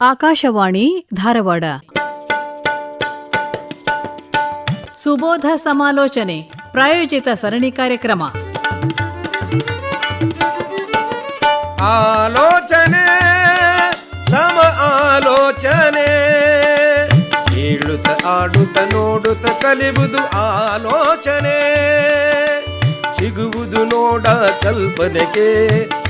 ಆಕಾಶವಾಣಿ ಧಾರವಾಡ. ಸುಬೋಧ ಸಮಾಲೋಚನೆ, ಪ್ರಾಯೋಜಿತ ಸರಣಿ ಕಾರ್ಯಕ್ರಮ. ಆಲೋಚನೆ, ಸಮ ಆಲೋಚನೆ. ಹೇಳುತ್ತ, ಆಡುತ್ತ, ನೋಡುತ್ತ ಕಲಿಬುದು ಆಲೋಚನೆ. ಸಿಗುವುದು ನೋಡ ಕಲ್ಪನೆಗೆ.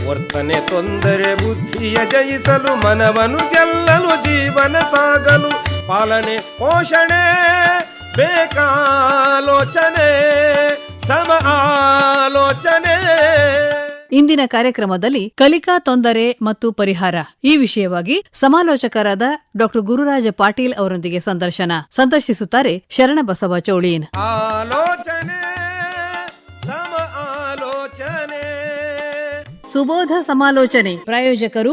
ವರ್ತನೆ ತೊಂದರೆ ಬುದ್ಧಿಯ ಜಯಿಸಲು ಮನವನ್ನು ಗೆಲ್ಲಲು ಜೀವನ ಸಾಗಲು ಪಾಲನೆ ಪೋಷಣೆ ಬೇಕಾಲೋಚನೆ ಸಮ ಆಲೋಚನೆ. ಇಂದಿನ ಕಾರ್ಯಕ್ರಮದಲ್ಲಿ ಕಲಿಕಾ ತೊಂದರೆ ಮತ್ತು ಪರಿಹಾರ ಈ ವಿಷಯವಾಗಿ ಸಮಾಲೋಚಕರಾದ ಡಾಕ್ಟರ್ ಗುರುರಾಜ ಪಾಟೀಲ್ ಅವರೊಂದಿಗೆ ಸಂದರ್ಶನ. ಸಂದರ್ಶಿಸುತ್ತಾರೆ ಶರಣ ಬಸವ ಚೌಳೀನ್ ಆಲೋಚನೆ. ಸುಬೋಧ ಸಮಾಲೋಚನೆ. ಪ್ರಾಯೋಜಕರು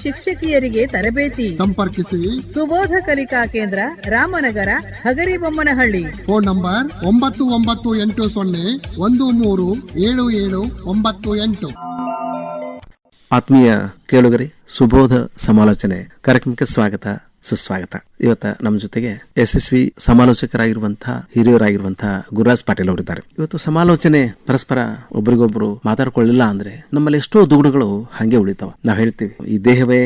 ಶಿಕ್ಷಕಿಯರಿಗೆ ತರಬೇತಿ. ಸಂಪರ್ಕಿಸಿ. ಸುಬೋಧ ಕಲಿಕಾ ಕೇಂದ್ರ ರಾಮನಗರ ಹಗರಿಬೊಮ್ಮನಹಳ್ಳಿ. ಫೋನ್ ನಂಬರ್ ಒಂಬತ್ತು ಒಂಬತ್ತು ಎಂಟು ಸೊನ್ನೆ ಒಂದು ಮೂರು ಏಳು ಏಳು ಒಂಬತ್ತು ಎಂಟು. ಆತ್ಮೀಯ ಕೇಳುಗರೆ ಸುಬೋಧ ಸಮಾಲೋಚನೆ. ಕಾರ್ಯಕ್ರಮಕ್ಕೆ ಸ್ವಾಗತ ಸುಸ್ವಾಗತ. ಇವತ್ತ ನಮ್ಮ ಜೊತೆಗೆ ಯಶಸ್ವಿ ಸಮಾಲೋಚಕರಾಗಿರುವಂತಹ ಹಿರಿಯರಾಗಿರುವಂತಹ ಗುರುರಾಜ್ ಪಾಟೀಲ್ ಅವರಿದ್ದಾರೆ. ಇವತ್ತು ಸಮಾಲೋಚನೆ ಪರಸ್ಪರ ಒಬ್ರಿಗೊಬ್ರು ಮಾತಾಡ್ಕೊಳ್ಳಿಲ್ಲ ಅಂದ್ರೆ ನಮ್ಮಲ್ಲಿ ಎಷ್ಟೋ ದುಗುಡುಗಳು ಹಂಗೆ ಉಳಿತಾವ. ನಾವು ಹೇಳ್ತೀವಿ, ಈ ದೇಹವೇ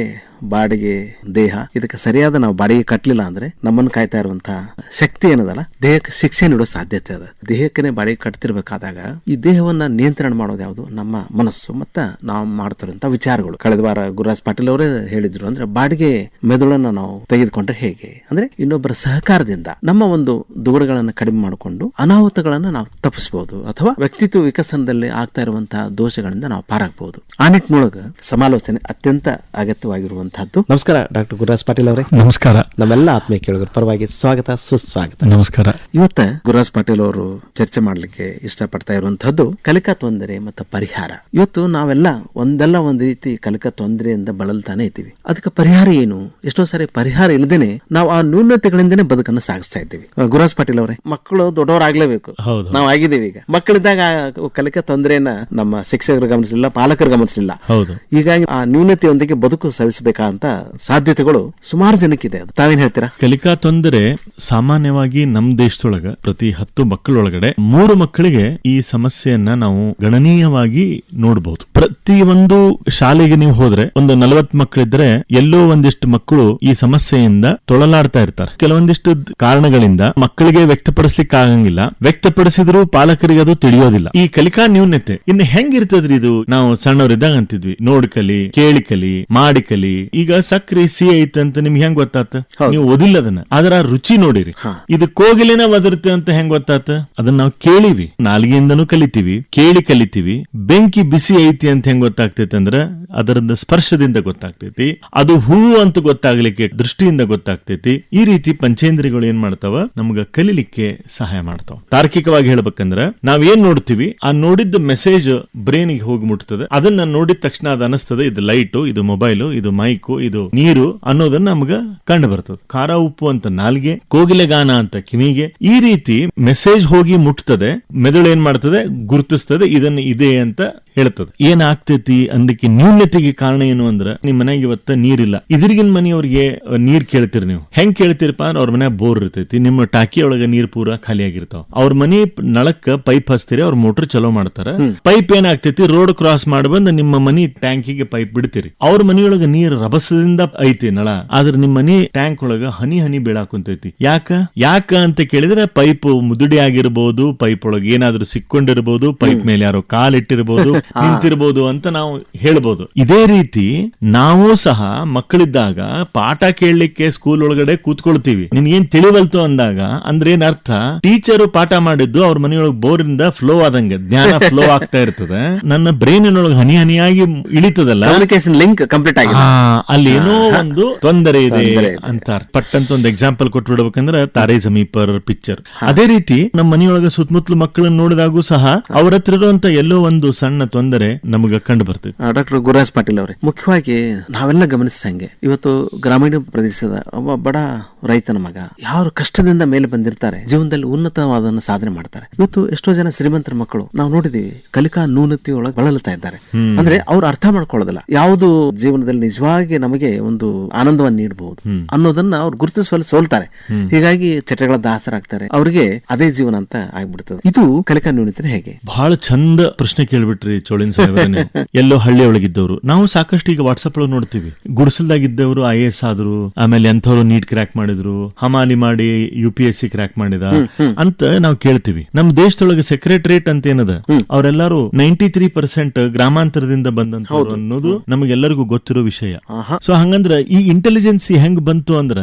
ಬಾಡಿಗೆ ದೇಹ. ಇದಕ್ಕೆ ಸರಿಯಾದ ನಾವು ಬಾಡಿಗೆ ಕಟ್ಟಲಿಲ್ಲ ಅಂದ್ರೆ ನಮ್ಮನ್ನು ಕಾಯ್ತಾ ಇರುವಂತಹ ಶಕ್ತಿ ಏನದಲ್ಲ, ದೇಹಕ್ಕೆ ಶಿಕ್ಷೆ ನೀಡೋ ಸಾಧ್ಯತೆ ಅದ. ದೇಹಕ್ಕೆ ಬಾಡಿಗೆ ಕಟ್ತಿರ್ಬೇಕಾದಾಗ ಈ ದೇಹವನ್ನ ನಿಯಂತ್ರಣ ಮಾಡೋದು ಯಾವುದು? ನಮ್ಮ ಮನಸ್ಸು ಮತ್ತ ನಾವು ಮಾಡ್ತಿರುವಂತಹ ವಿಚಾರಗಳು. ಕಳೆದ ವಾರ ಗುರುರಾಜ್ ಪಾಟೀಲ್ ಅವರೇ ಹೇಳಿದ್ರು ಅಂದ್ರೆ ಬಾಡಿಗೆ ಮೆದುಳನ್ನ ನಾವು ತೆಗೆದುಕೊಂಡ್ರೆ ಹೇಗೆ? ಅಂದ್ರೆ ಇನ್ನೊಬ್ಬರ ಸಹಕಾರದಿಂದ ನಮ್ಮ ಒಂದು ದುಗುಡಗಳನ್ನು ಕಡಿಮೆ ಮಾಡಿಕೊಂಡು ಅನಾಹುತಗಳನ್ನು ನಾವು ತಪ್ಪಿಸಬಹುದು ಅಥವಾ ವ್ಯಕ್ತಿತ್ವ ವಿಕಸನದಲ್ಲಿ ಆಗ್ತಾ ಇರುವಂತಹ ದೋಷಗಳಿಂದ ನಾವು ಪಾರಾಗಬಹುದು ಆ ನಿಟ್ಟಿನೊಳಗ ಸಮಾಲೋಚನೆ ಅತ್ಯಂತ ಅಗತ್ಯವಾಗಿರುವಂತಹದ್ದು. ನಮಸ್ಕಾರ ಡಾಕ್ಟರ್ ಗುರುರಾಜ್ ಪಾಟೀಲ್ ಅವರೇ. ನಮಸ್ಕಾರ. ನಮ್ಮೆಲ್ಲ ಆತ್ಮೀಯ ಕೇಳುಗರ ಪರವಾಗಿ ಸ್ವಾಗತ ಸುಸ್ವಾಗತ. ನಮಸ್ಕಾರ. ಇವತ್ತ ಗುರುರಾಜ್ ಪಾಟೀಲ್ ಅವರು ಚರ್ಚೆ ಮಾಡಲಿಕ್ಕೆ ಇಷ್ಟಪಡ್ತಾ ಇರುವಂತಹದ್ದು ಕಲಿಕಾ ತೊಂದರೆ ಮತ್ತು ಪರಿಹಾರ. ಇವತ್ತು ನಾವೆಲ್ಲ ಒಂದಲ್ಲ ಒಂದ್ ರೀತಿ ಕಲಿಕಾ ತೊಂದರೆಯಿಂದ ಬಳಲ್ತಾನೆ ಇದ್ದೀವಿ. ಅದಕ್ಕೆ ಪರಿಹಾರ ಏನು? ಎಷ್ಟೋ ಸಾರಿ ಪರಿಹಾರ ಇಲ್ಲದೇನೆ ನಾವು ಆ ನ್ಯೂನತೆಗಳಿಂದನೇ ಬದುಕನ್ನು ಸಾಗಿಸ್ತಾ ಇದ್ದೀವಿ. ಗುರುರಾಜ್ ಪಾಟೀಲ್ ಅವರೇ ಮಕ್ಕಳು ದೊಡ್ಡವರಾಗ್ಲೇಬೇಕು. ಹೌದು. ನಾವು ಆಗಿದ್ದೀವಿ ಈಗ. ಮಕ್ಕಳಿದ್ದಾಗ ಕಲಿಕೆ ಕಲಿಕಾ ತೊಂದರೆಯನ್ನ ನಮ್ಮ ಶಿಕ್ಷಕರು ಗಮನಿಸಲಿಲ್ಲ ಪಾಲಕರು ಗಮನಿಸಲಿಲ್ಲ. ಹೌದು. ಹೀಗಾಗಿ ಆ ನ್ಯೂನತೆಯೊಂದಿಗೆ ಬದುಕು ಸವಿಸಬೇಕಂತ ಸಾಧ್ಯತೆಗಳು ಸುಮಾರು ಜನಕ್ಕಿದೆ ಅದು ತಾವೇನ್ ಹೇಳ್ತೀರಾ? ಕಲಿಕಾ ತೊಂದರೆ ಸಾಮಾನ್ಯವಾಗಿ ನಮ್ ದೇಶದೊಳಗ ಪ್ರತಿ ಹತ್ತು ಮಕ್ಕಳೊಳಗಡೆ ಮೂರು ಮಕ್ಕಳಿಗೆ ಈ ಸಮಸ್ಯೆಯನ್ನ ನಾವು ಗಣನೀಯವಾಗಿ ನೋಡಬಹುದು ಪ್ರತಿ ಒಂದು ಶಾಲೆಗೆ ನೀವು ಹೋದ್ರೆ ಒಂದು ನಲವತ್ ಮಕ್ಕಳಿದ್ರೆ ಎಲ್ಲೋ ಒಂದಿಷ್ಟು ಮಕ್ಕಳು ಈ ಸಮಸ್ಯೆಯಿಂದ ತೊಳಲಾಡ್ತಾ ಇರ್ತಾರೆ. ಕೆಲವೊಂದಿಷ್ಟು ಕಾರಣಗಳಿಂದ ಮಕ್ಕಳಿಗೆ ವ್ಯಕ್ತಪಡಿಸ್ಲಿಕ್ಕೆ ಆಗಂಗಿಲ್ಲ. ವ್ಯಕ್ತಪಡಿಸಿದ್ರು ಪಾಲಕರಿಗೆ ಅದು ತಿಳಿಯೋದಿಲ್ಲ. ಈ ಕಲಿಕಾ ನ್ಯೂನ್ಯತೆ ಇನ್ನು ಹೆಂಗಿರ್ತದ್ರಿ ಇದು? ನಾವು ಸಣ್ಣವರಿದ್ದಾಗ ಅಂತಿದ್ವಿ ನೋಡ್ ಕಲಿ ಕೇಳಿ ಕಲಿ ಮಾಡಿ ಕಲಿ. ಈಗ ಸಕ್ರಿ ಸಿ ಐತೆ ಅಂತ ನಿಮ್ಗೆ ಹೆಂಗ್ ಗೊತ್ತಾತ? ನೀವು ಓದಿಲ್ಲ ಅದನ್ನ ಅದರ ರುಚಿ ನೋಡಿರಿ. ಇದು ಕೋಗಿಲಿನ ಒದರುತ್ತೆ ಅಂತ ಹೆಂಗ್ ಗೊತ್ತಾತ? ಅದನ್ನ ನಾವು ಕೇಳಿವಿ. ನಾಲ್ಗೆಯಿಂದನೂ ಕಲಿತೀವಿ. ಕೇಳಿ ಕಲಿತೀವಿ. ಬೆಂಕಿ ಬಿಸಿ ಐತಿ ಅಂತ ಹೆಂಗ್ ಗೊತ್ತಾಗ್ತೈತೆ ಅಂದ್ರ ಅದರ ಸ್ಪರ್ಶದಿಂದ ಗೊತ್ತಾಗ್ತೈತಿ. ಅದು ಹೂ ಅಂತ ಗೊತ್ತಾಗ್ಲಿಕ್ಕೆ ದೃಷ್ಟಿಯಿಂದ ಗೊತ್ತಾಗ್ತೈತಿ. ಈ ರೀತಿ ಪಂಚೇಂದ್ರಿಯಗಳು ಏನ್ ಮಾಡ್ತಾವ? ನಮ್ಗ ಕಲಿಲಿಕ್ಕೆ ಸಹಾಯ ಮಾಡ್ತಾವ. ತಾರ್ಕಿಕವಾಗಿ ಹೇಳ್ಬೇಕಂದ್ರ, ನಾವ್ ಏನ್ ನೋಡ್ತೀವಿ? ಆ ನೋಡಿದ್ದ ಮೆಸೇಜ್ ಬ್ರೈನ್ಗೆ ಹೋಗಿ ಮುಟ್ತದೆ. ಅದನ್ನ ನೋಡಿದ ತಕ್ಷಣ ಅದ್ ಅನಿಸ್ತದೆ ಇದು ಲೈಟು, ಇದು ಮೊಬೈಲು, ಇದು ಮೈಕು, ಇದು ನೀರು ಅನ್ನೋದನ್ನ ನಮ್ಗ ಕಂಡು ಬರ್ತದೆ. ಖಾರ, ಉಪ್ಪು ಅಂತ ನಾಲ್ಗೆ ಕೋಗಿಲೆಗಾನ ಅಂತ ಕಿವಿಗೆ. ಈ ರೀತಿ ಮೆಸೇಜ್ ಹೋಗಿ ಮುಟ್ತದೆ, ಮೆದುಳು ಏನ್ ಮಾಡ್ತದೆ? ಗುರುತಿಸ್ತದೆ, ಇದನ್ನ ಇದೆ ಅಂತ ಹೇಳ್ತದೆ ಏನ್ ಆಗ್ತೈತಿ ಅಂದಕ್ಕೆ ನ್ಯೂನ್ಯತೆಗೆ ಕಾರಣ ಏನು ಅಂದ್ರೆ ನಿಮ್ ಮನೆಗೆ ಇವತ್ತ ನೀರಿಲ್ಲ. ಇದ್ರಿಗಿನ ಮನೆಯವ್ರಿಗೆ ನೀರ್ ಕೇಳ್ತೀರಿ ನೀವು. ಹೆಂಗ್ ಕೇಳ್ತೀರಪ್ಪ ಅಂದ್ರೆ ಅವ್ರ ಮನೆ ಬೋರ್ ಇರ್ತೈತಿ ನಿಮ್ಮ ಟಾಕಿ ಒಳಗ ನೀರ್ ಪೂರ ಖಾಲಿ ಆಗಿರ್ತಾವ. ಅವ್ರ ಮನಿ ನಳಕ್ಕ ಪೈಪ್ ಹಚ್ತೀರಿ ಅವ್ರ ಮೋಟರ್ ಚಲೋ ಮಾಡ್ತಾರ. ಪೈಪ್ ಏನಾಗ್ತೈತಿ ರೋಡ್ ಕ್ರಾಸ್ ಮಾಡಿ ಬಂದು ನಿಮ್ಮ ಮನಿ ಟ್ಯಾಂಕಿಗೆ ಪೈಪ್ ಬಿಡ್ತೀರಿ. ಅವ್ರ ಮನಿಯೊಳಗ ನೀರ್ ರಭಸದಿಂದ ಐತಿ ನಳ ಆದ್ರೆ ನಿಮ್ಮ ಮನಿ ಟ್ಯಾಂಕ್ ಒಳಗ ಹನಿ ಹನಿ ಬೀಳಾಕುಂತೈತಿ. ಯಾಕ? ಯಾಕ ಅಂತ ಕೇಳಿದ್ರೆ ಪೈಪ್ ಮುದುಡಿ ಆಗಿರ್ಬೋದು ಪೈಪ್ ಒಳಗೆ ಏನಾದ್ರೂ ಸಿಕ್ಕೊಂಡಿರ್ಬೋದು ಪೈಪ್ ಮೇಲೆ ಯಾರೋ ಕಾಲ್ ನಿಂತಿರ್ಬೋದು ಅಂತ ನಾವು ಹೇಳ್ಬೋದು. ಇದೇ ರೀತಿ ನಾವು ಸಹ ಮಕ್ಕಳಿದ್ದಾಗ ಪಾಠ ಕೇಳಲಿಕ್ಕೆ ಸ್ಕೂಲ್ ಒಳಗಡೆ ಕೂತ್ಕೊಳ್ತೀವಿ. ನಿನ್ಗೇನ್ ತಿಳಿವಲ್ತು ಅಂದಾಗ ಅಂದ್ರೆ ಏನ್ ಅರ್ಥ? ಟೀಚರ್ ಪಾಠ ಮಾಡಿದ್ದು ಅವ್ರ ಮನೆಯೊಳಗೆ ಬೋರಿಂದ ಫ್ಲೋ ಆದಂಗೆ ಜ್ಞಾನ ಫ್ಲೋ ಆಗ್ತಾ ಇರ್ತದೆ. ನನ್ನ ಬ್ರೈನ್ ಒಳಗೆ ಹನಿ ಹನಿಯಾಗಿ ಇಳಿತದಲ್ಲ? ಲಿಂಕ್ ಕಂಪ್ಲೀಟ್ ಆಗಿ ಅಲ್ಲಿ ಏನೋ ಒಂದು ತೊಂದರೆ ಇದೆ. ಅಂತ ಪಟ್ಟಂತ ಒಂದು ಎಕ್ಸಾಂಪಲ್ ಕೊಟ್ಬಿಡ್ಬೇಕಂದ್ರೆ ತಾರೆ ಸಮೀಪರ್ ಪಿಕ್ಚರ್ ಅದೇ ರೀತಿ ನಮ್ಮ ಮನೆಯೊಳಗೆ ಸುತ್ತಮುತ್ತಲು ಮಕ್ಕಳನ್ನ ನೋಡಿದಾಗೂ ಸಹ ಅವ್ರ ಹತ್ರ ಇರುವಂತ ಎಲ್ಲೋ ಒಂದು ಸಣ್ಣ ತೊಂದರೆ ನಮಗೆ ಕಂಡು ಬರ್ತೈತಿ. ಡಾಕ್ಟರ್ ಗುರುರಾಜ್ ಪಾಟೀಲ್ ಅವರೇ, ಮುಖ್ಯವಾಗಿ ನಾವೆಲ್ಲ ಗಮನಿಸಿದಂಗೆ ಇವತ್ತು ಗ್ರಾಮೀಣ ಪ್ರದೇಶದ ಒಬ್ಬ ಬಡ ರೈತನ ಮಗ ಯಾರು ಕಷ್ಟದಿಂದ ಮೇಲೆ ಬಂದಿರ್ತಾರೆ ಜೀವನದಲ್ಲಿ ಉನ್ನತವಾದನ್ನ ಸಾಧನೆ ಮಾಡ್ತಾರೆ. ಇವತ್ತು ಎಷ್ಟೋ ಜನ ಶ್ರೀಮಂತರ ಮಕ್ಕಳು ನಾವು ನೋಡಿದೀವಿ ಕಲಿಕಾ ನ್ಯೂನತೆ ಒಳಗೆ ಬಳಲುತ್ತಾ ಇದ್ದಾರೆ. ಅಂದ್ರೆ ಅವ್ರು ಅರ್ಥ ಮಾಡ್ಕೊಳ್ಳೋದಿಲ್ಲ. ಯಾವುದು ಜೀವನದಲ್ಲಿ ನಿಜವಾಗಿ ನಮಗೆ ಒಂದು ಆನಂದವನ್ನು ನೀಡಬಹುದು ಅನ್ನೋದನ್ನ ಅವ್ರು ಗುರುತಿಸುವಲ್ಲಿ ಸೋಲ್ತಾರೆ. ಹೀಗಾಗಿ ಚಟಗಳ ದಾಸರಾಗ್ತಾರೆ. ಅವ್ರಿಗೆ ಅದೇ ಜೀವನ ಅಂತ ಆಗ್ಬಿಡ್ತದೆ. ಇದು ಕಲಿಕಾ ನ್ಯೂನತೆ ಹೇಗೆ? ಬಹಳ ಚಂದ ಪ್ರಶ್ನೆ ಕೇಳ್ಬಿಟ್ರಿ ಚೋಳಿನ ಎಲ್ಲೋ ಹಳ್ಳಿ ಒಳಗಿದ್ದವರು ನಾವು ಸಾಕಷ್ಟು ಈಗ ವಾಟ್ಸಪ್ ಒಳಗೆ ನೋಡ್ತೀವಿ. ಗುಡಿಸಲ್ದಾಗಿದ್ದವರು ಐ ಎಸ್ ಆದ್ರು ಆಮೇಲೆ ಎಂಥವ್ರು ನೀಟ್ ಕ್ರ್ಯಾಕ್ ಮಾಡಿದ್ರು. ಹಮಾಲಿ ಮಾಡಿ U P S C crack ಮಾಡಿದ ಅಂತ ನಾವು ಕೇಳ್ತೀವಿ. ನಮ್ಮ ದೇಶದೊಳಗೆ ಸೆಕ್ರೆಟರೇಟ್ ಅಂತ ಏನದ? ಅವರೆಲ್ಲರೂ ನೈಂಟಿ ತ್ರೀ ಪರ್ಸೆಂಟ್ ಗ್ರಾಮಾಂತರದಿಂದ ಬಂದಂತ ಅನ್ನೋದು ನಮಗೆಲ್ಲರಿಗೂ ಗೊತ್ತಿರೋ ವಿಷಯ. ಸೊ ಹಂಗಂದ್ರ ಈ ಇಂಟೆಲಿಜೆನ್ಸಿ ಹೆಂಗ್ ಬಂತು ಅಂದ್ರ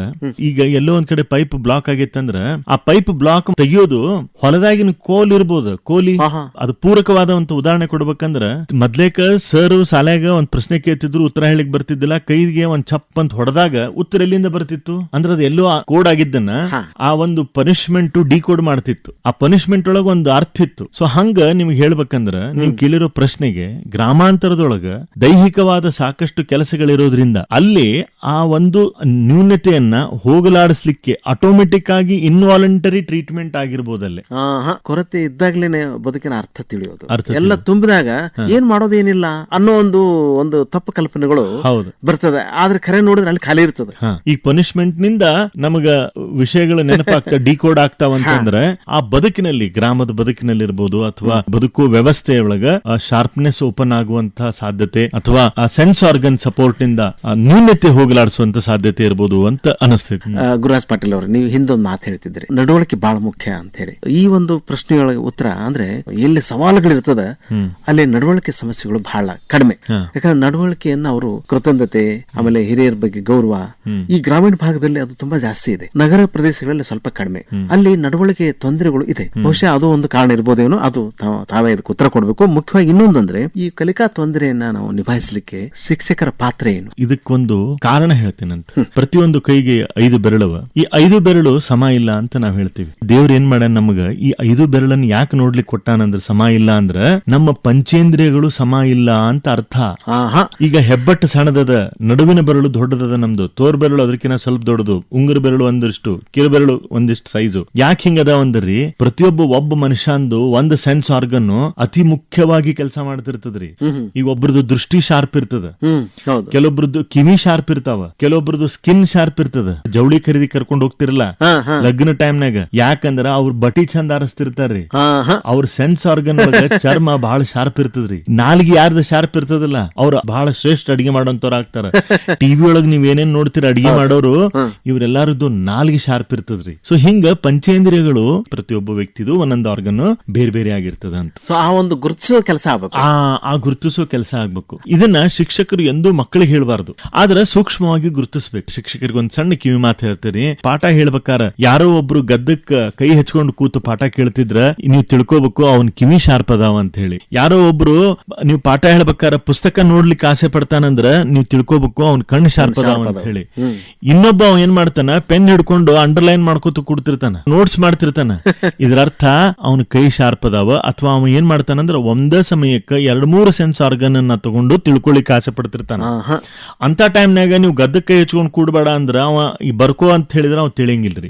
ಈಗ ಎಲ್ಲೋ ಒಂದ್ ಕಡೆ ಪೈಪ್ ಬ್ಲಾಕ್ ಆಗಿತ್ತಂದ್ರ ಆ ಪೈಪ್ ಬ್ಲಾಕ್ ತೆಗಿಯೋದು ಹೊಲದಾಗಿನ ಕೋಲ್ ಇರ್ಬೋದು? ಕೋಲಿ. ಅದು ಪೂರಕವಾದ ಒಂದು ಉದಾಹರಣೆ ಕೊಡ್ಬೇಕಂದ್ರ ಮೊದ್ಲೇಕ ಸರ್ ಸಾಲ್ಯಾಗ ಒಂದ್ ಪ್ರಶ್ನೆ ಕೇಳ್ತಿದ್ರು ಉತ್ತರ ಹೇಳಿಕ್ ಬರ್ತಿದ್ದಿಲ್ಲ ಕೈಗೆ ಒಂದ್ ಚಪ್ ಅಂತ ಹೊಡೆದಾಗ ಉತ್ತರ ಎಲ್ಲಿಂದ ಬರ್ತಿತ್ತು? ಅಂದ್ರೆ ಅದು ಎಲ್ಲೋ ಕೋಡ್ ಆಗಿದ್ದನ್ನ ಆ ಒಂದು ಪನಿಷ್ಮೆಂಟ್ ಡಿಕೋಡ್ ಮಾಡ್ತಿತ್ತು. ಆ ಪನಿಷ್ಮೆಂಟ್ ಒಳಗ ಒಂದು ಅರ್ಥ ಇತ್ತು. ಸೊ ಹಂಗ ನಿಮ್ಗೆ ಹೇಳ್ಬೇಕಂದ್ರ ನೀವು ಕೇಳಿರೋ ಪ್ರಶ್ನೆಗೆ ಗ್ರಾಮಾಂತರದೊಳಗ ದೈಹಿಕವಾದ ಸಾಕಷ್ಟು ಕೆಲಸಗಳಿರೋದ್ರಿಂದ ಅಲ್ಲಿ ಆ ಒಂದು ನ್ಯೂನತೆಯನ್ನ ಹೋಗಲಾಡಿಸ್ಲಿಕ್ಕೆ ಆಟೋಮೆಟಿಕ್ ಆಗಿ ಇನ್ವಾಲಂಟರಿ ಟ್ರೀಟ್ಮೆಂಟ್ ಆಗಿರ್ಬೋದಲ್ಲಿ. ಕೊರತೆ ಇದ್ದಾಗ್ಲೇನೆ ಬದುಕಿನ ಅರ್ಥ ತಿಳಿಯೋದು. ಎಲ್ಲ ತುಂಬಿದಾಗ ಏನ್ ಮಾಡೋದೇನಿಲ್ಲ ಅನ್ನೋ ಒಂದು ಒಂದು ತಪ್ಪು ಕಲ್ಪನೆಗಳು ಹೌದು. ಬರ್ತದೆ. ಆದ್ರೆ ಖರೆ ನೋಡಿದ್ರೆ ಅಲ್ಲಿ ಖಾಲಿ ಇರ್ತದೆ. ಈ ಪನಿಷ್ಮೆಂಟ್ನಿಂದ ನಮಗ ವಿಷಯಗಳು ನೆನಪಾಗ್ತಾ ಡಿಕೋಡ್ ಆಗ್ತಾವ ಅಂತಂದ್ರೆ ಆ ಬದುಕಿನಲ್ಲಿ ಗ್ರಾಮದ ಬದುಕಿನಲ್ಲಿ ಇರ್ಬೋದು ಅಥವಾ ಬದುಕು ವ್ಯವಸ್ಥೆ ಒಳಗ ಶಾರ್ಪ್ನೆಸ್ ಓಪನ್ ಆಗುವಂತಹ ಸಾಧ್ಯತೆ ಅಥವಾ ಆ ಸೆನ್ಸ್ ಆರ್ಗನ್ ಸಪೋರ್ಟ್ನಿಂದ ಆ ನ್ಯೂನತೆ ಹೋಗಲಾಡಿಸುವಂತ ಸಾಧ್ಯತೆ ಇರ್ಬೋದು ಅಂತ ಅನಿಸ್ತೈತಿ ಗುರುರಾಜ್ ಪಾಟೀಲ್ ಅವರು ನೀವು ಹಿಂದೊಂದು ಮಾತು ಹೇಳ್ತಿದ್ರಿ ನಡವಳಿಕೆ ಬಹಳ ಮುಖ್ಯ ಅಂತ ಹೇಳಿ. ಈ ಒಂದು ಪ್ರಶ್ನೆಯೊಳಗೆ ಉತ್ತರ ಅಂದ್ರೆ ಎಲ್ಲಿ ಸವಾಲುಗಳಿರ್ತದ ಅಲ್ಲಿ ನಡವಳಿಕೆ ಸಮಸ್ಯೆಗಳು ಬಹಳ ಕಡಿಮೆ. ಯಾಕಂದ್ರೆ ನಡವಳಿಕೆಯನ್ನ ಅವರು ಕೃತಜ್ಞತೆ ಆಮೇಲೆ ಹಿರಿಯರ ಬಗ್ಗೆ ಗೌರವ ಈ ಗ್ರಾಮೀಣ ಭಾಗದಲ್ಲಿ ಅದು ತುಂಬಾ ಜಾಸ್ತಿ ಇದೆ. ನಗರ ಪ್ರದೇಶಗಳಲ್ಲಿ ಸ್ವಲ್ಪ ಕಡಿಮೆ. ಅಲ್ಲಿ ನಡವಳಿಕೆ ತೊಂದರೆಗಳು ಇದೆ. ಬಹುಶಃ ಅದು ಒಂದು ಕಾರಣ ಇರ್ಬೋದೇನೋ ಅದು ತಾವೇ ಇದಕ್ಕೆ ಉತ್ತರ ಕೊಡಬೇಕು. ಮುಖ್ಯವಾಗಿ ಇನ್ನೊಂದಂದ್ರೆ ಈ ಕಲಿಕಾ ತೊಂದರೆಯನ್ನ ನಾವು ನಿಭಾಯಿಸಲಿಕ್ಕೆ ಶಿಕ್ಷಕರ ಪಾತ್ರ ಏನು? ಇದಕ್ಕೊಂದು ಕಾರಣ ಹೇಳ್ತೇನಂತ. ಪ್ರತಿಯೊಂದು ಕೈಗೆ ಐದು ಬೆರಳವ. ಈ ಐದು ಬೆರಳು ಸಮ ಇಲ್ಲ ಅಂತ ನಾವ್ ಹೇಳ್ತೀವಿ. ದೇವ್ರ ಏನ್ ಮಾಡ ನಮಗ? ಈ ಐದು ಬೆರಳನ್ನ ಯಾಕೆ ನೋಡ್ಲಿಕ್ಕೆ ಕೊಟ್ಟಾನಂದ್ರ ಸಮ ಇಲ್ಲ ಅಂದ್ರ ನಮ್ಮ ಪಂಚೇಂದ್ರಿಯಗಳು ಸಮ ಇಲ್ಲ ಅಂತ ಅರ್ಥ. ಈಗ ಹೆಬ್ಬಟ್ಟು ಸಣ್ಣದದ ನಡುವಿನ ಬೆರಳು ದೊಡ್ಡದದ ನಮ್ದು. ತೋರ್ ಬೆರಳು ಅದಕ್ಕಿಂತ ಸ್ವಲ್ಪ ದೊಡ್ಡದು. ಉಂಗುರ ಬೆರಳು ಒಂದಿಷ್ಟು ಕಿರು ಬೆರಳು ಒಂದಿಷ್ಟು ಸೈಜು ಯಾಕೆ ಹಿಂಗದ ಅಂದ್ರಿ? ಪ್ರತಿಯೊಬ್ಬ ಒಬ್ಬ ಮನುಷ್ಯಂದು ಒಂದ್ ಸೆನ್ಸ್ ಆರ್ಗನ್ ಅತಿ ಮುಖ್ಯವಾಗಿ ಕೆಲಸ ಮಾಡ್ತಿರ್ತದ್ರಿ. ಈಗ ಒಬ್ರದ್ದು ದೃಷ್ಟಿ ಶಾರ್ಪ್ ಇರ್ತದ. ಕೆಲವೊಬ್ರದ್ದು ಕಿವಿ ಶಾರ್ಪ್ ಇರ್ತಾವ. ಕೆಲವೊಬ್ರದ್ದು ಸ್ಕಿನ್ ಶಾರ್ಪ್ ಇರ್ತದ. ಜವಳಿ ಖರೀದಿ ಕರ್ಕೊಂಡ್ ಹೋಗ್ತಿರಲ್ಲ ಲಗ್ನ ಟೈಮ್ನಾಗ ಯಾಕಂದ್ರ ಅವ್ರ ಬಟಿ ಚಂದ ಆರಿಸ್ತಿರ್ತಾರ್ರಿ. ಅವ್ರ ಸೆನ್ಸ್ ಆರ್ಗನ್ ಚರ್ಮ ಬಹಳ ಶಾರ್ಪ್ ಇರ್ತದ್ರಿ. ನಾಲ್ಗೆ ಯಾರ್ದ ಶಾರ್ಪ್ ಇರ್ತದಲ್ಲ ಅವ್ರ ಬಹಳ ಶ್ರೇಷ್ಠ ಅಡಿಗೆ ಮಾಡೋಂತವ್ರ ಆಗ್ತಾರ. ಟಿವಿ ಒಳಗ್ ನೀವ್ ಏನೇನ್ ನೋಡ್ತೀರ ಅಡಿಗೆ ಮಾಡೋರು ಇವ್ರೆಲ್ಲಾರದ್ದು ನಾಲ್ಗೆ ಶಾರ್ಪ್ ಇರ್ತದ್ರಿ. ಸೊ ಹಿಂಗ ಪಂಚೇಂದ್ರಿಯಗಳು ಪ್ರತಿಯೊಬ್ಬ ವ್ಯಕ್ತಿದು ಒಂದೊಂದು ಆರ್ಗನ್ ಬೇರೆ ಬೇರೆ ಆಗಿರ್ತದ ಅಂತ. ಸೊ ಆ ಒಂದು ಗುರುತಿಸೋ ಕೆಲಸ ಆಗ್ಬೇಕು. ಆ ಆ ಗುರುತಿಸೋ ಕೆಲಸ ಆಗ್ಬೇಕು. ಇದನ್ನ ಶಿಕ್ಷಕರು ಎಂದೂ ಮಕ್ಕಳಿಗೆ ಹೇಳಬಾರ್ದು. ಆದ್ರೆ ಸೂಕ್ಷ್ಮವಾಗಿ ಗುರುತಿಸ್ಬೇಕು. ಶಿಕ್ಷಕರಿಗೆ ಒಂದ್ ಸಣ್ಣ ಕಿವಿ ಮಾತು ಹೇಳ್ತೀರಿ ಪಾಠ ಹೇಳ್ಬೇಕಾರ. ಯಾರೋ ಒಬ್ರು ಗದ್ದಕ್ಕ ಕೈ ಹಚ್ಕೊಂಡು ಕೂತು ಪಾಠ ಕೇಳ್ತಿದ್ರ ನೀವು ತಿಳ್ಕೊಬೇಕು ಅವನ್ ಕಿವಿ ಶಾರ್ಪ್ ಅದಾವ ಅಂತ ಹೇಳಿ. ಯಾರೋ ಒಬ್ರು ನೀವು ಪಾಠ ಹೇಳ್ಬೇಕಾರ ಪುಸ್ತಕ ನೋಡ್ಲಿಕ್ಕೆ ಆಸೆ ಪಡ್ತಾನಂದ್ರ ನೀವು ತಿಳ್ಕೊಬೇಕು ಅವ್ನ ಕಣ್ಣು ಶಾರ್ಪ್ ಅದಾವ ಅಂತ ಹೇಳಿ. ಇನ್ನೊಬ್ಬ ಅವ್ ಏನ್ ಮಾಡ್ತಾನ ಪೆನ್ ಹಿಡ್ಕೊಂಡು ಅಂಡರ್ಲೈನ್ ಮಾಡ್ಕೋತ ಕುಡ್ತಿರ್ತಾನ ನೋಟ್ಸ್ ಮಾಡ್ತಿರ್ತಾನ. ಇದ್ರ ಅರ್ಥ ಅವನ ಕೈ ಶಾರ್ಪ್ ಅದಾವ ಅಥವಾ ಅವ ಏನ್ ಮಾಡ್ತಾನಂದ್ರ ಒಂದೇ ಸಮಯಕ್ಕ ಎರಡ್ ಮೂರು ಸೆನ್ಸ್ ಆರ್ಗನ್ ಅನ್ನ ತಗೊಂಡು ತಿಳ್ಕೊಳಿಕ್ ಆಸೆ ಪಡ್ತಿರ್ತಾನ. ಅಂತ ಅಂತ ಟೈಮ್ನಾಗ ನೀವು ಗದ್ದ ಕೈ ಹಚ್ಕೊಂಡ್ ಕೂಡ್ಬೇಡ ಅಂದ್ರ ಅವ ಈ ಬರ್ಕೋ ಅಂತ ಹೇಳಿದ್ರ ಅವ್ ತಿಳಿಯಂಗಿಲ್ರಿ.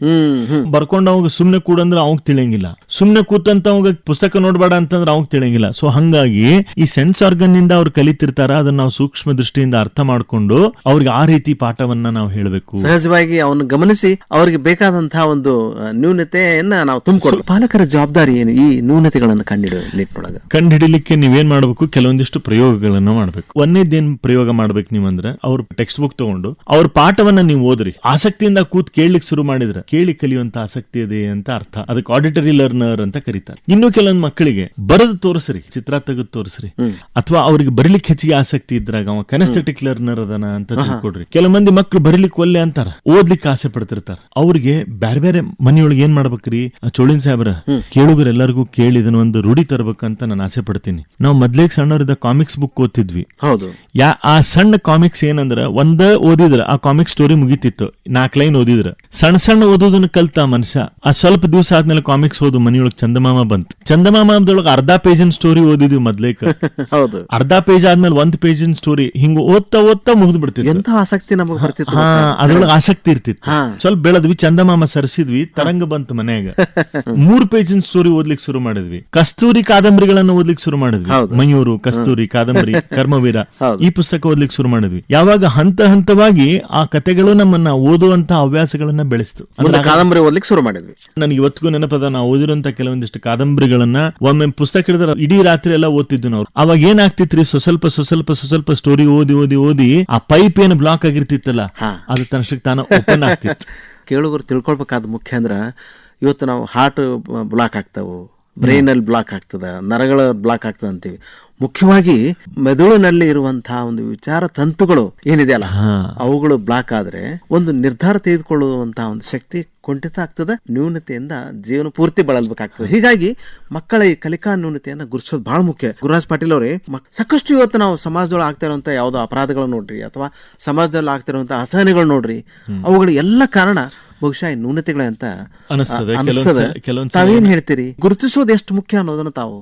ಬರ್ಕೊಂಡ್ ಅವಾಗ ಸುಮ್ನೆ ಕೂಡಂದ್ರ ಅವಂಗ್ ತಿಳಿಯಂಗಿಲ್ಲ. ಸುಮ್ನೆ ಕೂತಂತ ಅವಾಗ ಪುಸ್ತಕ ನೋಡ್ಬೇಡ ಅಂತಂದ್ರ ಅವಂಗ್ ತಿಳಿಯಂಗಿಲ್ಲ. ಸೊ ಹಂಗಾಗಿ ಈ ಸೆನ್ಸ್ ಆರ್ಗನ್ನಿಂದ ಅವ್ರು ಕಲಿತಿರ್ತಾರ ಅದನ್ನ ನಾವು ಸೂಕ್ಷ್ಮ ದೃಷ್ಟಿಯಿಂದ ಅರ್ಥ ಮಾಡ್ಕೊಂಡು ಅವ್ರಿಗೆ ಆ ರೀತಿ ಪಾಠವನ್ನ ನಾವು ಹೇಳ್ಬೇಕು. ಸಹಜವಾಗಿ ಅವನು ಅದನ್ನು ಗಮನಿಸಿ ಅವರಿಗೆ ಬೇಕಾದಂತಹ ಒಂದು ನ್ಯೂನತೆಯನ್ನ ನಾವು ತುಂಬಿಕೊಡ್ಬೇಕು. ಪಾಲಕರ ಜವಾಬ್ದಾರಿ ಏನು? ಈ ನ್ಯೂನತೆಗಳನ್ನು ಕಂಡಿಡುವ ನಿಟ್ಟಿನೊಳಗ ಕಂಡು ಹಿಡಿಲಿಕ್ಕೆ ನೀವೇನ್ ಮಾಡಬೇಕು? ಕೆಲವೊಂದಿಷ್ಟು ಪ್ರಯೋಗಗಳನ್ನ ಮಾಡ್ಬೇಕು. ಒಂದೇದೇನ್ ಪ್ರಯೋಗ ಮಾಡ್ಬೇಕು ನೀವಂದ್ರೆ ಅವ್ರ ಟೆಕ್ಸ್ಟ್ ಬುಕ್ ತಗೊಂಡು ಅವ್ರ ಪಾಠವನ್ನ ನೀವು ಓದ್ರಿ. ಆಸಕ್ತಿಯಿಂದ ಕೂತ್ ಕೇಳಲಿಕ್ಕೆ ಶುರು ಮಾಡಿದ್ರೆ ಕೇಳಿ ಕಲಿಯುವಂತ ಆಸಕ್ತಿ ಇದೆ ಅಂತ ಅರ್ಥ. ಅದಕ್ಕೆ ಆಡಿಟರಿ ಲರ್ನರ್ ಅಂತ ಕರೀತಾರೆ. ಇನ್ನು ಕೆಲವೊಂದು ಮಕ್ಕಳಿಗೆ ಬರೆದು ತೋರಿಸ್ರಿ ಚಿತ್ರ ತೆಗೆದು ತೋರಿಸ್ರಿ. ಅಥವಾ ಅವ್ರಿಗೆ ಬರಿಲಿಕ್ಕೆ ಹೆಚ್ಚಿಗೆ ಆಸಕ್ತಿ ಇದ್ರಾಗ ಅವ ಕನೆಸ್ಥೆಟಿಕ್ ಲರ್ನರ್ ಅದನ ಅಂತ ತಿಳ್ಕೊಡ್ರಿ. ಕೆಲವು ಮಂದಿ ಮಕ್ಳು ಬರಲಿಕ್ಕೆ ಒಲ್ಲೆ ಅಂತಾರ. ಓದ್ಲಿಕ್ಕೆ ಆಸೆ ಪಡ್ತಿರ್ತಾರ ಅವ್ರಿಗೆ ಬ್ಯಾರೆ ಬೇರೆ ಮನೆಯೊಳಗೆ ಏನ್ ಮಾಡ್ಬೇಕ್ರಿ? ಆ ಚೋಳಿನ್ ಸಾಹೇಬ್ರ ಕೇಳುಗರೆಲ್ಲರಿಗೂ ಕೇಳಿ ಇದನ್ನ ಒಂದು ರೂಢಿ ತರ್ಬೇಕಂತ ನಾನು ಆಸೆ ಪಡ್ತೀನಿ ನಾವು ಮೊದ್ಲೇಗ್ ಸಣ್ಣವರಿದ್ದ ಕಾಮಿಕ್ಸ್ ಬುಕ್ ಓದ್ತಿದ್ವಿ. ಹೌದು. ಯಾ ಆ ಸಣ್ಣ ಕಾಮಿಕ್ಸ್ ಏನಂದ್ರ ಒಂದ ಓದಿದ್ರ ಆ ಕಾಮಿಕ್ ಸ್ಟೋರಿ ಮುಗಿತಿತ್ತು. ನಾಲ್ಕ್ ಲೈನ್ ಓದಿದ್ರ. ಸಣ್ಣ ಸಣ್ಣ ಓದೋದನ್ನ ಕಲ್ತ ಮನುಷ್ಯ ಆ ಸ್ವಲ್ಪ ದಿವಸ ಆದ್ಮೇಲೆ ಕಾಮಿಕ್ಸ್ ಓದು ಮನೆಯೊಳಗೆ ಚಂದಮಾಮ ಬಂತು. ಚಂದಮಾಮದೊಳಗೆ ಅರ್ಧ ಪೇಜಿನ ಸ್ಟೋರಿ ಓದಿದ್ವಿ ಮೊದ್ಲೇಕ. ಹೌದು. ಅರ್ಧ ಪೇಜ್ ಆದ್ಮೇಲೆ ಒಂದ್ ಪೇಜಿನ ಸ್ಟೋರಿ ಹಿಂಗ ಓದ್ತಾ ಓದ್ತಾ ಮುಗಿದ್ ಬಿಡ್ತಿತ್ತು ಎಂತ ಆಸಕ್ತಿ ನಮಗೆ ಬರ್ತಿತ್ತು ಹಾ ಅದ್ರೊಳಗೆ ಆಸಕ್ತಿ ಇರ್ತಿತ್ತು. ಸ್ವಲ್ಪ ಬೆಳೆದ್ವಿ ಚಂದಮಾಮ ಸರಿಸಿದ್ವಿ ತರಂಗ ಬಂತು ಮನೆಯಾಗ. ಮೂರ್ ಪೇಜಿನ ಸ್ಟೋರಿ ಓದ್ಲಿಕ್ಕೆ ಶುರು ಮಾಡಿದ್ವಿ. ಕಸ್ತೂರಿ ಕಾದಂಬರಿಗಳನ್ನ ಓದ್ಲಿಕ್ಕೆ ಶುರು ಮಾಡಿದ್ವಿ. ಮಯೂರು ಕಸ್ತೂರಿ ಕಾದಂಬರಿ ಕರ್ಮವೀರ ಈ ಪುಸ್ತಕ ಓದ್ಲಿಕ್ಕೆ ಶುರು ಮಾಡಿದ್ವಿ. ಯಾವಾಗ ಹಂತ ಹಂತವಾಗಿ ಆ ಕತೆಗಳು ನಮ್ಮನ್ನ ಓದುವಂತ ಹವ್ಯಾಸಗಳನ್ನ ಬೆಳೆಸ್ತು. ಕಾದಂಬರಿ ಓದ್ಲಿಕ್ಕೆ ಶುರು ಮಾಡಿದ್ವಿ. ನನಗೆ ಇವತ್ತಿಗೂ ನೆನಪದ ನಾವು ಓದಿರುವಂತ ಕೆಲವೊಂದಿಷ್ಟು ಕಾದಂಬರಿಗಳನ್ನ ಒಮ್ಮೆ ಪುಸ್ತಕ ಹಿಡಿದ್ರೆ ಇಡೀ ರಾತ್ರಿ ಎಲ್ಲ ಓದ್ತಿದ್ವಿ ನಾವು. ಅವಾಗ ಏನಾಗ್ತಿತ್ರಿ? ಸ್ವಸ್ವಲ್ಪ ಸ್ವಸ್ವಲ್ಪ ಸ್ವಸ್ವಲ್ಪ ಸ್ಟೋರಿ ಓದಿ ಓದಿ ಓದಿ ಆ ಪೈಪ್ ಏನು ಬ್ಲಾಕ್ ಆಗಿರ್ತಿತ್ತಲ್ಲ. ಅದು ತನ್ನಷ್ಟಕ್ಕೆ ತಾನು ಓಪನ್ ಆಗ್ತಿತ್ತು? ಕೇಳುಗರು ತಿಳ್ಕೊಳ್ಬೇಕಾದ ಮುಖ್ಯ ಅಂದ್ರ ಇವತ್ತು ನಾವು ಹಾರ್ಟ್ ಬ್ಲಾಕ್ ಆಗ್ತಾವು. ಬ್ರೈನಲ್ಲಿ ಬ್ಲಾಕ್ ಆಗ್ತದೆ ನರಗಳ ಬ್ಲಾಕ್ ಆಗ್ತದೆ ಅಂತೀವಿ. ಮುಖ್ಯವಾಗಿ ಮೆದುಳಿನಲ್ಲಿ ಇರುವಂತಹ ಒಂದು ವಿಚಾರ ತಂತುಗಳು ಏನಿದೆಯಲ್ಲ. ಅವುಗಳು ಬ್ಲಾಕ್ ಆದ್ರೆ ಒಂದು ನಿರ್ಧಾರ ತೆಗೆದುಕೊಳ್ಳುವಂತಹ ಒಂದು ಶಕ್ತಿ ಕುಂಠಿತ ಆಗ್ತದೆ ನ್ಯೂನತೆಯಿಂದ ಜೀವನ ಪೂರ್ತಿ ಬಳಲ್ಬೇಕಾಗ್ತದೆ. ಹೀಗಾಗಿ ಮಕ್ಕಳ ಈ ಕಲಿಕಾ ನ್ಯೂನತೆಯನ್ನು ಗುರುಸೋದು ಬಹಳ ಮುಖ್ಯ. ಗುರುರಾಜ್ ಪಾಟೀಲ್ ಅವರೇ ಸಾಕಷ್ಟು ಇವತ್ತು ನಾವು ಸಮಾಜದೊಳಗೆ ಆಗ್ತಾ ಇರುವಂತ ಯಾವುದೋ ಅಪರಾಧಗಳು ನೋಡ್ರಿ ಅಥವಾ ಸಮಾಜದಲ್ಲಿ ಆಗ್ತಿರುವಂಥ ಅಸಹನೆಗಳು ನೋಡ್ರಿ ಅವುಗಳ ಎಲ್ಲ ಕಾರಣ ಬಹುಶಃ ನ್ಯೂನತೆಗಳ ಅಂತ ಅನಿಸ್ತದೆ. ತಾವೇನ್ ಹೇಳ್ತೀರಿ? ಗುರುತಿಸೋದು ಎಷ್ಟು ಮುಖ್ಯ ಅನ್ನೋದನ್ನ ತಾವು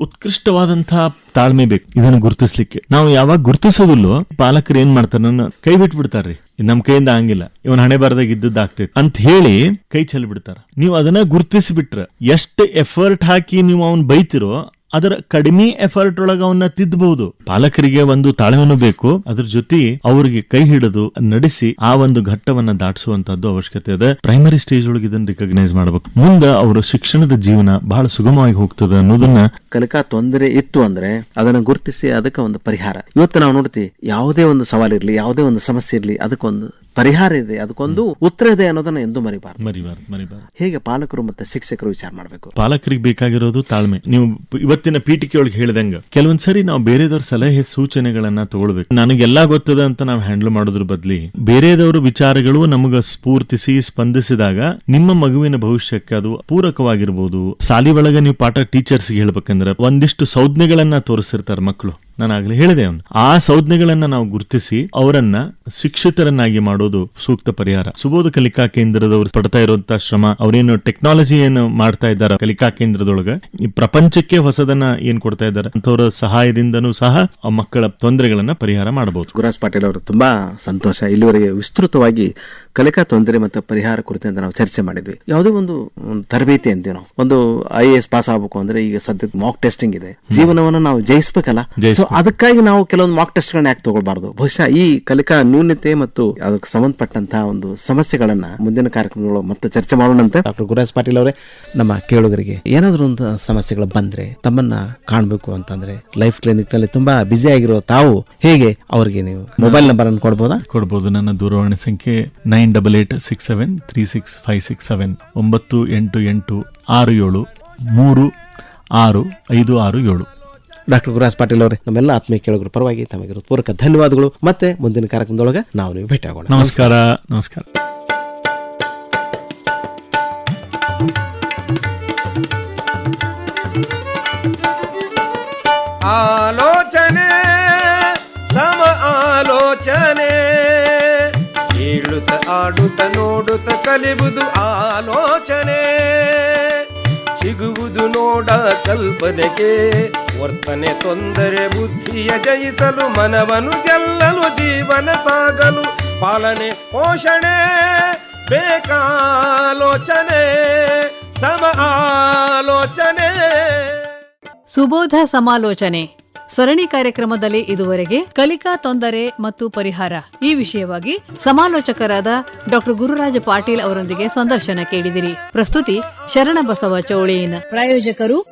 ಉತ್ಕೃಷ್ಟವಾದಂತಹ ತಾಳ್ಮೆ ಬೇಕು. ಇದನ್ನು ಗುರುತಿಸ್ಲಿಕ್ಕೆ. ನಾವು ಯಾವಾಗ ಗುರುತಿಸೋದಿಲ್ಲೋ ಪಾಲಕರು ಏನ್ ಮಾಡ್ತಾರೆ? ನನ್ನ ಕೈ ಬಿಟ್ಟು ಬಿಡ್ತಾರ್ರಿ ಇದ್ ನಮ್ ಕೈಯಿಂದ ಹಂಗಿಲ್ಲ. ಇವನ್ ಹಣೆ ಬಾರದಾಗ ಇದ್ದದ್ದು ಆಗ್ತೈತಿ. ಅಂತ ಹೇಳಿ ಕೈ ಚೆಲ್ಲಿ ಬಿಡ್ತಾರ ನೀವು ಅದನ್ನ ಗುರುತಿಸಿ ಬಿಟ್ರ ಎಷ್ಟು ಎಫರ್ಟ್ ಹಾಕಿ ನೀವು ಅವನ್ ಬೈತಿರೋ ಅದರ ಕಡಿಮೆ ಎಫರ್ಟ್ ಒಳಗ ಅವನ್ನ ತಿದ್ದಬಹುದು ಪಾಲಕರಿಗೆ ಒಂದು ತಾಳ್ಮೆನೂ ಬೇಕು. ಅದ್ರ ಜೊತೆ ಅವ್ರಿಗೆ ಕೈ ಹಿಡಿದು ನಡೆಸಿ ಆ ಒಂದು ಘಟ್ಟವನ್ನ ದಾಟಿಸುವಂತದ್ದು ಅವಶ್ಯಕತೆ ಇದೆ. ಪ್ರೈಮರಿ ಸ್ಟೇಜ್ ಒಳಗೆ ಇದನ್ನ ರಿಕಗ್ನೈಸ್ ಮಾಡಬೇಕು. ಮುಂದೆ ಅವರ ಶಿಕ್ಷಣದ ಜೀವನ ಬಹಳ ಸುಗಮವಾಗಿ ಹೋಗ್ತದೆ ಅನ್ನೋದನ್ನ ಕಲಿಕಾ ತೊಂದರೆ ಇತ್ತು ಅಂದ್ರೆ ಅದನ್ನ ಗುರುತಿಸಿ ಅದಕ್ಕೆ ಒಂದು ಪರಿಹಾರ. ಇವತ್ತು ನಾವು ನೋಡ್ತೀವಿ, ಯಾವುದೇ ಒಂದು ಸವಾಲಿರ್ಲಿ ಯಾವುದೇ ಒಂದು ಸಮಸ್ಯೆ ಇರ್ಲಿ, ಅದಕ್ಕೊಂದು ಪರಿಹಾರ ಇದೆ ಅದಕ್ಕೊಂದು ಉತ್ತರ ಇದೆ ಅನ್ನೋದನ್ನ ಎಂದೂ ಮರಿಬಾರ್ದು. ಮರಿಬಾರ್ದು ಮರಿಬಾರ್ದು. ಹೇಗೆ ಪಾಲಕರು ಮತ್ತೆ ಶಿಕ್ಷಕರು ವಿಚಾರ ಮಾಡಬೇಕು? ಪಾಲಕರಿಗೆ ಬೇಕಾಗಿರೋದು ತಾಳ್ಮೆ. ನೀವು ಇವತ್ತಿನ ಪೀಠಿಕೆ ಒಳಗೆ ಹೇಳಿದಂಗ ಕೆಲವೊಂದ್ಸರಿ ನಾವು ಬೇರೆದವ್ರ ಸಲಹೆ ಸೂಚನೆಗಳನ್ನ ತಗೊಳ್ಬೇಕು. ನನಗೆಲ್ಲಾ ಗೊತ್ತದ ಅಂತ ನಾವು ಹ್ಯಾಂಡಲ್ ಮಾಡೋದ್ರ ಬದ್ಲಿ ಬೇರೆದವ್ರ ವಿಚಾರಗಳು ನಮಗ ಸ್ಫೂರ್ತಿಸಿ ಸ್ಪಂದಿಸಿದಾಗ ನಿಮ್ಮ ಮಗುವಿನ ಭವಿಷ್ಯಕ್ಕೆ ಅದು ಪೂರಕವಾಗಿರ್ಬೋದು. ಸಾಲಿ ಒಳಗ ನೀವು ಪಾಠ ಟೀಚರ್ಸ್ ಹೇಳ್ಬೇಕಂದ್ರೆ ಒಂದಿಷ್ಟು ಸೌಜ್ಞೆಗಳನ್ನ ತೋರಿಸಿರ್ತಾರೆ ಮಕ್ಕಳು. ನಾನು ಆಗಲೇ ಹೇಳಿದೆ ಅವನು. ಆ ಸೌಜ್ಞೆಗಳನ್ನ ನಾವು ಗುರುತಿಸಿ ಅವರನ್ನ ಶಿಕ್ಷಿತರನ್ನಾಗಿ ಮಾಡೋದು ಸೂಕ್ತ ಪರಿಹಾರ. ಸುಬೋಧ ಕಲಿಕಾ ಕೇಂದ್ರದವರು ಪಡ್ತಾ ಇರುವಂತ ಶ್ರಮ, ಅವರೇನು ಟೆಕ್ನಾಲಜಿ ಏನು ಮಾಡ್ತಾ ಇದ್ದಾರೆ ಕಲಿಕಾ ಕೇಂದ್ರದೊಳಗ, ಈ ಪ್ರಪಂಚಕ್ಕೆ ಹೊಸದನ್ನ ಏನ್ ಕೊಡ್ತಾ ಇದ್ದಾರೆ ಅಂತವರ ಸಹಾಯದಿಂದನೂ ಸಹ ಮಕ್ಕಳ ತೊಂದರೆಗಳನ್ನ ಪರಿಹಾರ ಮಾಡಬಹುದು ಗುರುರಾಜ್ ಪಾಟೀಲ್ ಅವರು ತುಂಬಾ ಸಂತೋಷ. ಇಲ್ಲಿವರೆಗೆ ವಿಸ್ತೃತವಾಗಿ ಕಲಿಕಾ ತೊಂದರೆ ಮತ್ತು ಪರಿಹಾರ ಕುರಿತಂತೆ ನಾವು ಚರ್ಚೆ ಮಾಡಿದ್ವಿ. ಯಾವುದೇ ಒಂದು ತರಬೇತಿ ಅಂತೀವಿ ನಾವು. ಒಂದು ಐ ಎಸ್ ಪಾಸ್ ಆಗ್ಬೇಕು ಅಂದ್ರೆ ಈಗ ಸದ್ಯಕ್ಕೆ ಮಾಕ್ ಟೆಸ್ಟಿಂಗ್ ಇದೆ. ಜೀವನವನ್ನು ನಾವು ಜಯಿಸಬೇಕಲ್ಲ? ಸೊ ಅದಕ್ಕಾಗಿ ನಾವು ಕೆಲವೊಂದು ಮಾಕ್ ಟೆಸ್ಟ್ ಗಳನ್ನ ಯಾಕೆ ತಗೊಳ್ಬಾರ್ದು? ಬಹುಶಃ ಈ ಕಲಿಕಾ ನ್ಯೂನತೆ ಮತ್ತು ಅದಕ್ಕೆ ಸಂಬಂಧಪಟ್ಟಂತಹ ಒಂದು ಸಮಸ್ಯೆಗಳನ್ನ ಮುಂದಿನ ಕಾರ್ಯಕ್ರಮಗಳು ಮತ್ತೆ ಚರ್ಚೆ ಮಾಡೋಣಂತೆ ಡಾಕ್ಟರ್ ಗುರುರಾಜ್ ಪಾಟೀಲ್ ಅವರೇ ನಮ್ಮ ಕೇಳುಗರಿಗೆ ಏನಾದರೂ ಒಂದು ಸಮಸ್ಯೆಗಳು ಬಂದ್ರೆ ತಮ್ಮನ್ನ ಕಾಣಬೇಕು ಅಂತಂದ್ರೆ ಲೈಫ್ ಕ್ಲಿನಿಕ್ನಲ್ಲಿ ತುಂಬಾ ಬ್ಯುಸಿ ಆಗಿರೋ ತಾವು ಹೇಗೆ ಅವರಿಗೆ ನೀವು ಮೊಬೈಲ್ ನಂಬರ್ ಅನ್ನು ಕೊಡ್ಬೋದಾ? ಕೊಡ್ಬೋದು. ನನ್ನ ದೂರವಾಣಿ ಸಂಖ್ಯೆ nine double eight six seven three six five six seven ಒಂಬತ್ತು ಎಂಟು ಎಂಟು ಆರು ಏಳು ಮೂರು ಆರು ಐದು ಆರು ಏಳು. ಡಾಕ್ಟರ್ ಗುರುರಾಜ್ ಪಾಟೀಲ್ ಅವರೇ ನಮ್ಮೆಲ್ಲ ಆತ್ಮೀಯ ಕೇಳುಗರ ಪರವಾಗಿ ತಮಗೆ ಹೃತ್ಪೂರ್ವಕ ಧನ್ಯವಾದಗಳು. ಮತ್ತೆ ಮುಂದಿನ ಕಾರ್ಯಕ್ರಮದೊಳಗೆ ನಾವು ನೀವು ಭೇಟಿ ಆಗೋಣ ನಮಸ್ಕಾರ. ನಮಸ್ಕಾರ. ಏಳುತ್ತ ಆಡುತ್ತ ನೋಡುತ್ತ ಕಲಿಬುದು ಆಲೋಚನೆ. ಸಿಗುವುದು ನೋಡ ಕಲ್ಪನೆಗೆ, ವರ್ತನೆ ತೊಂದರೆ ಬುದ್ಧಿಯ ಜಯಿಸಲು ಮನವನ್ನು ಗೆಲ್ಲಲು ಜೀವನ ಸಾಗಲು ಪಾಲನೆ ಪೋಷಣೆ, ಬೇಕಾಲೋಚನೆ, ಸಮ ಆಲೋಚನೆ. ಸುಬೋಧ ಸಮಾಲೋಚನೆ. ಸರಣಿ ಕಾರ್ಯಕ್ರಮದಲ್ಲಿ ಇದುವರೆಗೆ ಕಲಿಕಾ ತೊಂದರೆ ಮತ್ತು ಪರಿಹಾರ ಈ ವಿಷಯವಾಗಿ ಸಮಾಲೋಚಕರಾದ ಡಾಕ್ಟರ್ ಗುರುರಾಜ ಪಾಟೀಲ್ ಅವರೊಂದಿಗೆ ಸಂದರ್ಶನ ಕೇಳಿದಿರಿ. ಪ್ರಸ್ತುತಿ ಶರಣಬಸವ ಚೌಳಿಯನ್. ಪ್ರಾಯೋಜಕರು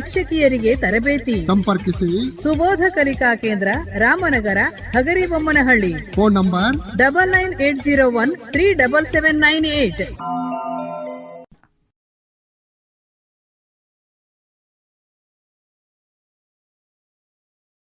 ಶಿಕ್ಷಕಿಯರಿಗೆ ತರಬೇತಿ. ಸಂಪರ್ಕಿಸಿ. Subodha Kalika Kendra Ramanagara Hagaribommanahalli. Phone number double nine eight zero one three double seven nine eight.